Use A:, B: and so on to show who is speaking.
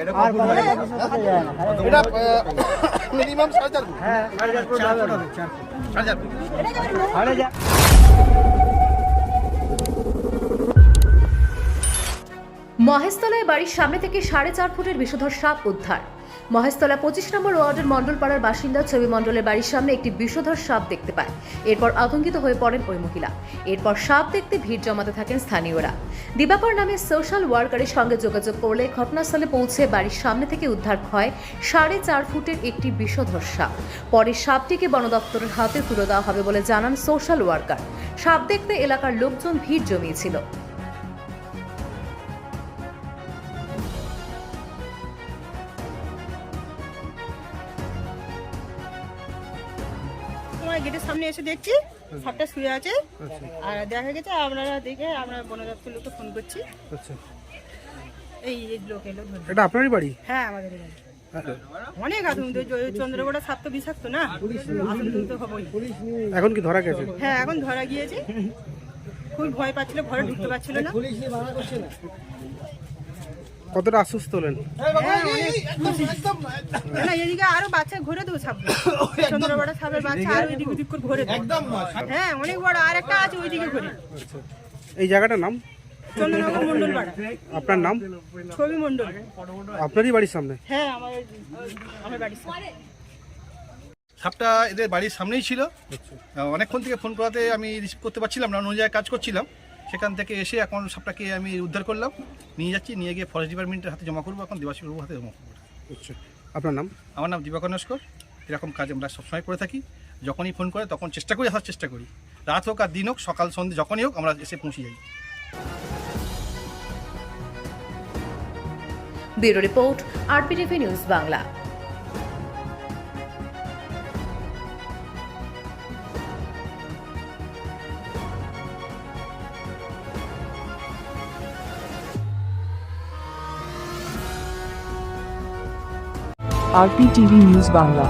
A: এটা মিনিমাম সাড়ে চার ফুট। সাড়ে চার ফুট
B: মহেশতলায় বাড়ির সামনে থেকে সাড়ে চার ফুটের বিষধর সাপ উদ্ধার। মহেশতলা পঁচিশ নম্বর ওয়ার্ডের মণ্ডলপাড়ার বাসিন্দা ছবি মণ্ডলের বাড়ির সামনে একটি বিষধর সাপ দেখতে পায়। এরপর আতঙ্কিত হয়ে পড়েন ওই মহিলা। এরপর সাপ দেখতে ভিড় জমাতে থাকেন স্থানীয়রা। দিবাকর নামে সোশ্যাল ওয়ার্কারের সঙ্গে যোগাযোগ করলে ঘটনাস্থলে পৌঁছে বাড়ির সামনে থেকে উদ্ধার হয় সাড়ে চার ফুটের একটি বিষধর সাপ। পরে সাপটিকে বন দপ্তরের হাতে তুলে দেওয়া হবে বলে জানান সোশ্যাল ওয়ার্কার। সাপ দেখতে এলাকার লোকজন ভিড় জমিয়েছিল।
C: তোমার গেটের সামনে এসে দেখছি সাপটা শুয়ে আছে। আর দেখা গেছে আপনারা দেখে আমরা বন দপ্তর লোককে ফোন করছি।
D: আচ্ছা।
C: এই লোক এলো
D: এটা আপনারই বাড়ি?
C: হ্যাঁ আমাদের অনেক চন্দ্রকোটা সাপ তো বিষাক্ত না?
D: এখন কি ধরা গেছে?
C: হ্যাঁ এখন ধরা গিয়েছে। খুব ভয় পাচ্ছিল ঘরে ঢুকতে পারছিল না?
D: কতটা আশ্বস্ত হলেন?
C: হ্যাঁ, অনেক খুশি। না এদিকে আরও বাচ্চা ঘুরে দেবো সাপ চন্দ্রকোটা সাপের বাচ্চা আর ওইদিকে ওদিক করে ঘুরে দেবো। হ্যাঁ অনেক বড় আর একটা আছে ওইদিকে ঘুরে।
D: এই জায়গাটার নাম?
C: চন্দ্রনগর মন্ডল পাড়া
D: আপনার নাম?
C: ছবি মন্ডল
D: আপনারই বাড়ির সামনে?
C: হ্যাঁ আমার আমার বাড়ির সামনে।
A: সাপটা এদের বাড়ির সামনেই ছিল। অনেকক্ষণ থেকে ফোন করাতে আমি রিসিভ করতে পারছিলাম না অন্য জায়গায় কাজ করছিলাম। সেখান থেকে এসে এখন সাপটাকে আমি উদ্ধার করলাম। নিয়ে যাচ্ছি নিয়ে গিয়ে ফরেস্ট ডিপার্টমেন্টের হাতে জমা করব। এখন দেবাশী বাবুর হাতে জমা করব
D: আচ্ছা। আপনার নাম?
A: আমার নাম দিবাকর নস্কর। এরকম কাজ আমরা সবসময় করে থাকি। যখনই ফোন করে তখন চেষ্টা করি আসার চেষ্টা করি। রাত হোক আর দিন হোক সকাল সন্ধ্যে যখনই হোক আমরা এসে পৌঁছে যাই।
B: Bureau report RPTV news Bangla.
E: RPTV news Bangla